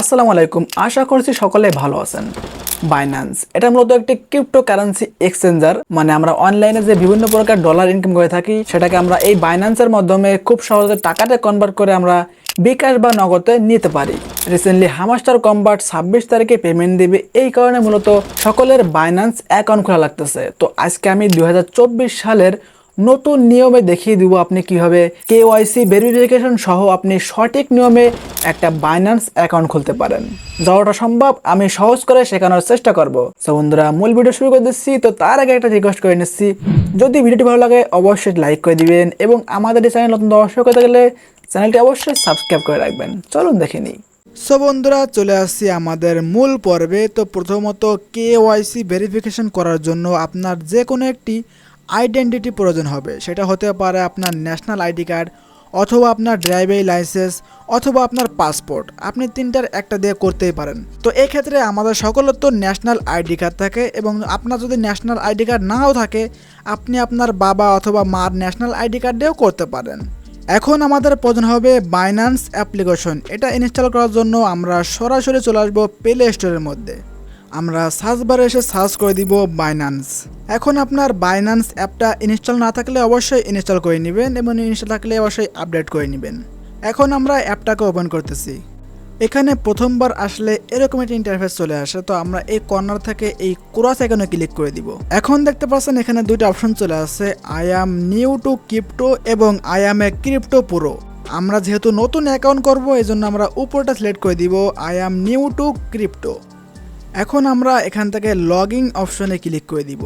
আসসালামু আলাইকুম। আশা করছি সকলে ভালো আছেন। বাইন্যান্স এটা মূলত একটি ক্রিপ্টো কারেন্সি এক্সচেঞ্জার মানে আমরা অনলাইনে যে বিভিন্ন প্রকার ডলার ইনকাম করে থাকি, সেটাকে আমরা এই বাইন্যান্সের মাধ্যমে খুব সহজে টাকাতে কনভার্ট করে আমরা বিকাশ বা নগদে নিতে পারি। রিসেন্টলি হামাস্টার কম্বার্ট ছাব্বিশ তারিখে পেমেন্ট দিবে। এই কারণে মূলত সকলের বাইন্যান্স অ্যাকাউন্ট খোলা লাগতেছে। তো আজকে আমি দুই হাজার চব্বিশ সালের নতুন নিয়মে দেখিয়ে দিব আপনি কীভাবে কেওয়াইসি ভেরিফিকেশন সহ আপনি সঠিক নিয়মে একটা বাইন্যান্স অ্যাকাউন্ট খুলতে পারেন। যতটা সম্ভব, আমি সহজ করে শেখানোর চেষ্টা করব। সো বন্ধুরা, মূল ভিডিও শুরু করে দিচ্ছি, তো তার আগে একটা রিকোয়েস্ট করে নিচ্ছি। যদি ভিডিওটি ভালো লাগে, অবশ্যই লাইক করে দিবেন এবং আমাদের এই চ্যানেল নতুন দর্শক হতে গেলে চ্যানেলটি অবশ্যই সাবস্ক্রাইব করে রাখবেন। চলুন দেখে নিই। সো বন্ধুরা, চলে আসছি আমাদের মূল পর্বে। তো প্রথমত কে ওয়াইসি ভেরিফিকেশন করার জন্য আপনার যে কোনো একটি আইডেন্টিটি প্রয়োজন হবে। সেটা হতে পারে আপনার ন্যাশনাল আইডি কার্ড অথবা আপনার ড্রাইভিং লাইসেন্স অথবা আপনার পাসপোর্ট আপনি তিনটার একটা দিয়ে করতেই পারেন। তো এই ক্ষেত্রে আমাদের সকলের তো ন্যাশনাল আইডি কার্ড থাকে এবং আপনার যদি ন্যাশনাল আইডি কার্ড নাও থাকে, আপনি আপনার বাবা অথবা মার ন্যাশনাল আইডি কার্ড দিয়েও করতে পারেন। এখন আমাদের প্রয়োজন হবে বাইন্যান্স অ্যাপ্লিকেশন এটা ইনস্টল করার জন্য আমরা সরাসরি চলে আসব প্লে স্টোরের মধ্যে। আমরা সার্চ বারে এসে সার্চ করে দিব বাইন্যান্স এখন আপনার বাইন্যান্স অ্যাপটা ইনস্টল না থাকলে অবশ্যই ইনস্টল করে নেবেন এবং ইনস্টল থাকলে অবশ্যই আপডেট করে নেবেন। এখন আমরা অ্যাপটাকে ওপেন করতেছি। এখানে প্রথমবার আসলে এরকম একটা ইন্টারফেস চলে আসে, তো আমরা এই কর্নার থেকে এই ক্রস এখানে ক্লিক করে দিব। এখন দেখতে পাচ্ছেন এখানে দুইটা অপশন চলে আসে I am new to crypto এবং আই অ্যাম এ ক্রিপ্টো পুরো আমরা যেহেতু নতুন অ্যাকাউন্ট করব এই জন্য আমরা উপরটা সিলেক্ট করে দিব I am new to crypto এখন আমরা এখান থেকে লগিং অপশনে ক্লিক করে দিব।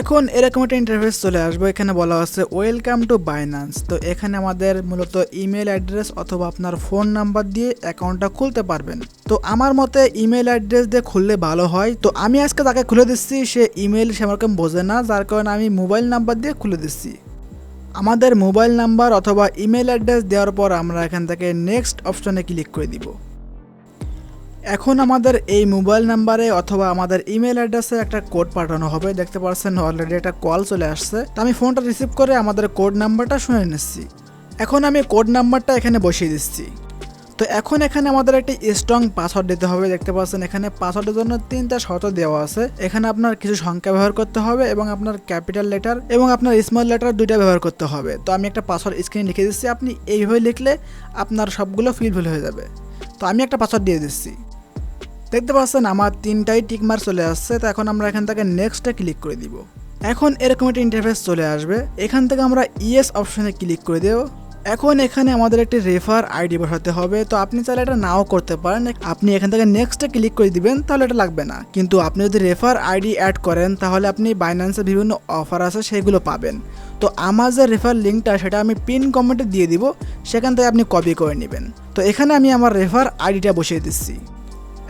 এখন এরকম একটা ইন্টারফেস চলে আসবে, এখানে বলা আছে ওয়েলকাম টু বাইন্যান্স তো এখানে আমাদের মূলত ইমেল অ্যাড্রেস অথবা আপনার ফোন নাম্বার দিয়ে অ্যাকাউন্টটা খুলতে পারবেন। তো আমার মতে ইমেল অ্যাড্রেস দিয়ে খুললে ভালো হয়। তো আমি আজকে তাকে খুলে দিচ্ছি, সে ইমেল সেরকম বোঝে না, যার কারণে আমি মোবাইল নাম্বার দিয়ে খুলে দিচ্ছি। আমাদের মোবাইল নাম্বার অথবা ইমেল অ্যাড্রেস দেওয়ার পর আমরা এখান থেকে নেক্সট অপশনে ক্লিক করে দিব। এখন আমাদের এই মোবাইল নাম্বারে অথবা আমাদের ইমেল অ্যাড্রেসে একটা কোড পাঠানো হবে। দেখতে পাচ্ছেন অলরেডি একটা কল চলে আসছে। তো আমি ফোনটা রিসিভ করে আমাদের কোড নাম্বারটা শুনে নিচ্ছি। এখন আমি কোড নাম্বারটা এখানে বসিয়ে দিচ্ছি। তো এখন এখানে আমাদের একটি স্ট্রং পাসওয়ার্ড দিতে হবে। দেখতে পাচ্ছেন এখানে পাসওয়ার্ডের জন্য তিনটা শর্ত দেওয়া আছে। এখানে আপনার কিছু সংখ্যা ব্যবহার করতে হবে এবং আপনার ক্যাপিটাল লেটার এবং আপনার স্মল লেটার দুইটা ব্যবহার করতে হবে। তো আমি একটা পাসওয়ার্ড স্ক্রিনে লিখে দিচ্ছি। আপনি এইভাবে লিখলে আপনার সবগুলো ফিল হয়ে যাবে। তো আমি একটা পাসওয়ার্ড দিয়ে দিচ্ছি। দেখতে পাচ্ছেন, আমার তিনটাই টিকমার চলে আসছে, তো এখন আমরা এখান থেকে নেক্সটে ক্লিক করে দিব। এখন এরকম একটা ইন্টারফেস চলে আসবে, এখান থেকে আমরা ইএস অপশনে ক্লিক করে দেব। এখন এখানে আমাদের একটি রেফার আইডি বসাতে হবে, তো আপনি চাইলে এটা নাও করতে পারেন। আপনি এখান থেকে নেক্সটে ক্লিক করে দিবেন, তাহলে এটা লাগবে না। কিন্তু আপনি যদি রেফার আইডি অ্যাড করেন, তাহলে আপনি বাইন্যান্সে বিভিন্ন অফার আছে, সেগুলো পাবেন। তো আমার যে রেফার লিঙ্কটা সেটা আমি পিন কমেন্টে দিয়ে দিব, সেখান থেকে আপনি কপি করে নেবেন। তো এখানে আমি আমার রেফার আইডিটা বসিয়ে দিচ্ছি।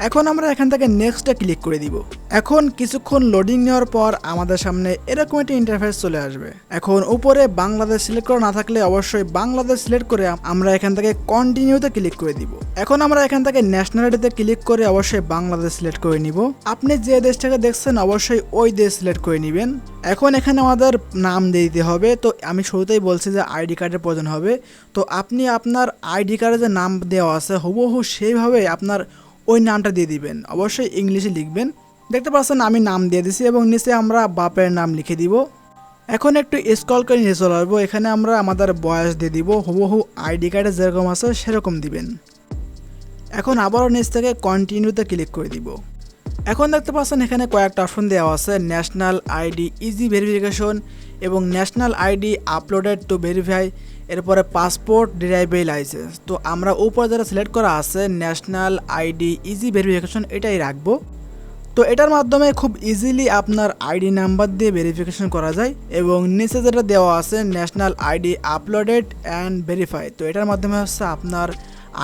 এখন আমরা এখান থেকে নেক্সটে ক্লিক করে দিব। এখন কিছুক্ষণ লোডিং নেওয়ার পর আমাদের সামনে এরকম একটি ইন্টারফেস চলে আসবে। এখন উপরে বাংলাদেশ সিলেক্ট করা না থাকলে অবশ্যই বাংলাদেশ সিলেক্ট করে আমরা এখান থেকে কন্টিনিউতে ক্লিক করে দিব। এখন আমরা এখান থেকে ন্যাশনালিটিতে ক্লিক করে অবশ্যই বাংলাদেশ সিলেক্ট করে নিব। আপনি যে দেশটাকে দেখছেন অবশ্যই ওই দেশ সিলেক্ট করে নেবেন। এখন এখানে আমাদের নাম দিয়ে দিতে হবে। তো আমি শুরুতেই বলছি যে আইডি কার্ডের প্রয়োজন হবে। তো আপনি আপনার আইডি কার্ডে যে নাম দেওয়া আছে, হুবহু সেইভাবে আপনার ওই নামটা দিয়ে দিবেন। অবশ্যই ইংলিশে লিখবেন। দেখতে পাচ্ছেন আমি নাম দিয়ে দিছি এবং নিচে আমরা বাপের নাম লিখে দিব। এখন একটু স্কল করে নিয়ে চলে আসব। এখানে আমরা আমাদের বয়স দিয়ে দিব। হুবহু আইডি কার্ডে যেরকম আছে সেরকম দিবেন। এখন আবারও নিচ থেকে কন্টিনিউতে ক্লিক করে দিব। এখন দেখতে পাচ্ছেন এখানে কয়েকটা অপশন দেওয়া আছে ন্যাশনাল আইডি ইজি ভেরিফিকেশন এবং national ID uploaded to verify এরপরে পাসপোর্ট ড্রাইভিং লাইসেন্স তো আমরা উপরে যারা সিলেক্ট করা আছে ন্যাশনাল আইডি ইজি ভেরিফিকেশন এটাই রাখব। তো এটার মাধ্যমে খুব ইজিলি আপনার আইডি নাম্বার দিয়ে ভেরিফিকেশন করা যায় এবং নিচে যেটা দেওয়া আছে national ID uploaded and verify তো এটার মাধ্যমে হচ্ছে আপনার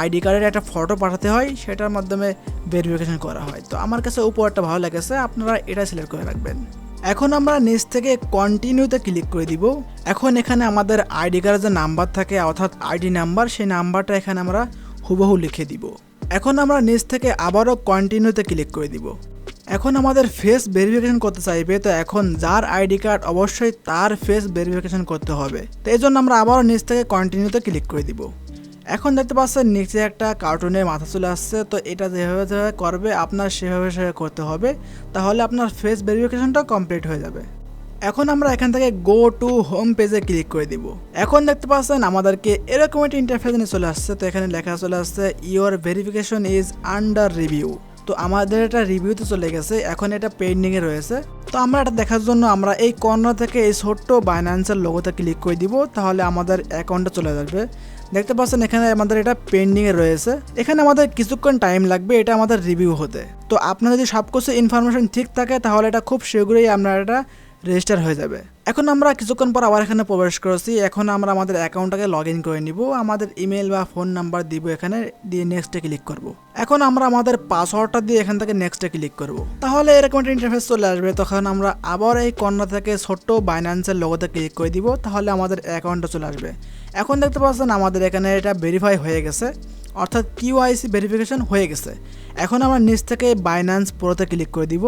আইডি কার্ডের একটা ফটো পাঠাতে হয়, সেটার মাধ্যমে ভেরিফিকেশন করা হয়। তো আমার কাছে উপরটা ভালো লেগেছে, আপনারা এটা সিলেক্ট করে রাখবেন। এখন আমরা নিচ থেকে কন্টিনিউতে ক্লিক করে দিব। এখন এখানে আমাদের আইডি কার্ডের যে নাম্বার থাকে, অর্থাৎ আইডি নাম্বার সেই নাম্বারটা এখানে আমরা হুবহু লিখে দিব। এখন আমরা নিচ থেকে আবারও কন্টিনিউতে ক্লিক করে দিব। এখন আমাদের ফেস ভেরিফিকেশন করতে চাইবে, তো এখন যার আইডি কার্ড অবশ্যই তার ফেস ভেরিফিকেশন করতে হবে। তো এই জন্য আমরা আবারও নিচ থেকে কন্টিনিউতে ক্লিক করে দিব। এখন দেখতে পাচ্ছেন নিচে একটা কার্টুনের মাথা চলে আসছে, তো এটা যেভাবে যেভাবে করবে আপনার সেভাবে সেভাবে করতে হবে, তাহলে আপনার ফেস ভেরিফিকেশনটা কমপ্লিট হয়ে যাবে। এখন আমরা এখান থেকে গো টু হোম পেজে ক্লিক করে দিব। এখন দেখতে পাচ্ছেন আমাদেরকে এরকম একটা ইন্টারফেস নিয়ে চলে আসছে, তো এখানে লেখা চলে আসছে your verification is under review তো আমাদের এটা রিভিউতে চলে গেছে, এখন এটা পেন্ডিংয়ে রয়েছে। তো আমরা এটা দেখার জন্য আমরা এই কর্নার থেকে এই ছোট্ট বাইন্যান্সের লোগোতে ক্লিক করে দিব, তাহলে আমাদের অ্যাকাউন্টে চলে যাবে দেখতে পাচ্ছেন এখানে আমাদের এটা পেন্ডিংয়ে রয়েছে। এখানে আমাদের কিছুক্ষণ টাইম লাগবে, এটা আমাদের রিভিউ হতে। তো আপনার যদি সব কিছু ইনফরমেশন ঠিক থাকে, তাহলে এটা খুব শীঘ্রই আপনার এটা রেজিস্টার হয়ে যাবে। এখন আমরা কিছুক্ষণ পর আবার এখানে প্রবেশ করেছি। এখন আমরা আমাদের অ্যাকাউন্টটাকে লগ ইন করে নিব। আমাদের ইমেল বা ফোন নাম্বার দিব এখানে, দিয়ে নেক্সটে ক্লিক করব। এখন আমরা আমাদের পাসওয়ার্ডটা দিয়ে এখান থেকে নেক্সটে ক্লিক করব। তাহলে এরকম একটা ইন্টারফেস চলে আসবে। তখন আমরা আবার এই কর্নার থেকে ছোট্ট বাইন্যান্সের লোগোতে ক্লিক করে দিব। তাহলে আমাদের অ্যাকাউন্টটা চলে আসবে। এখন দেখতে পাচ্ছেন আমাদের এখানে এটা ভেরিফাই হয়ে গেছে। অর্থাৎ কিউআইসি ভেরিফিকেশন হয়ে গেছে। এখন আমরা নিচ থেকে বাইন্যান্স প্রোতে ক্লিক করে দিব।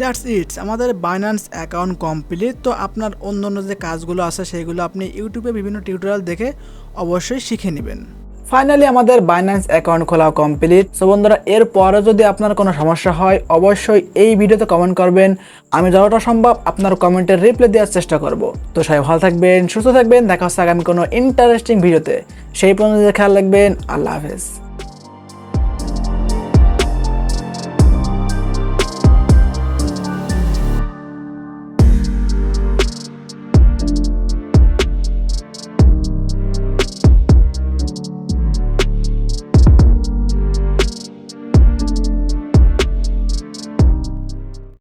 দ্যাটস ইটস আমাদের বাইন্যান্স অ্যাকাউন্ট কমপ্লিট তো আপনার অন্য অন্য যে কাজগুলো আছে, সেগুলো আপনি ইউটিউবে বিভিন্ন টিউটোরিয়াল দেখে অবশ্যই শিখে নেবেন। ফাইনালি আমাদের বাইন্যান্স অ্যাকাউন্ট খোলা কমপ্লিট সো বন্ধুরা এর পরে যদি আপনার কোনো সমস্যা হয়, অবশ্যই এই ভিডিওতে কমেন্ট করবেন। আমি যতটা সম্ভব আপনার কমেন্টের রিপ্লাই দেওয়ার চেষ্টা করব। তো, সবাই ভালো থাকবেন, সুস্থ থাকবেন। দেখা হচ্ছে আগামী কোনো ইন্টারেস্টিং ভিডিওতে। সেই পর্যন্ত খেয়াল রাখবেন। আল্লাহ হাফেজ।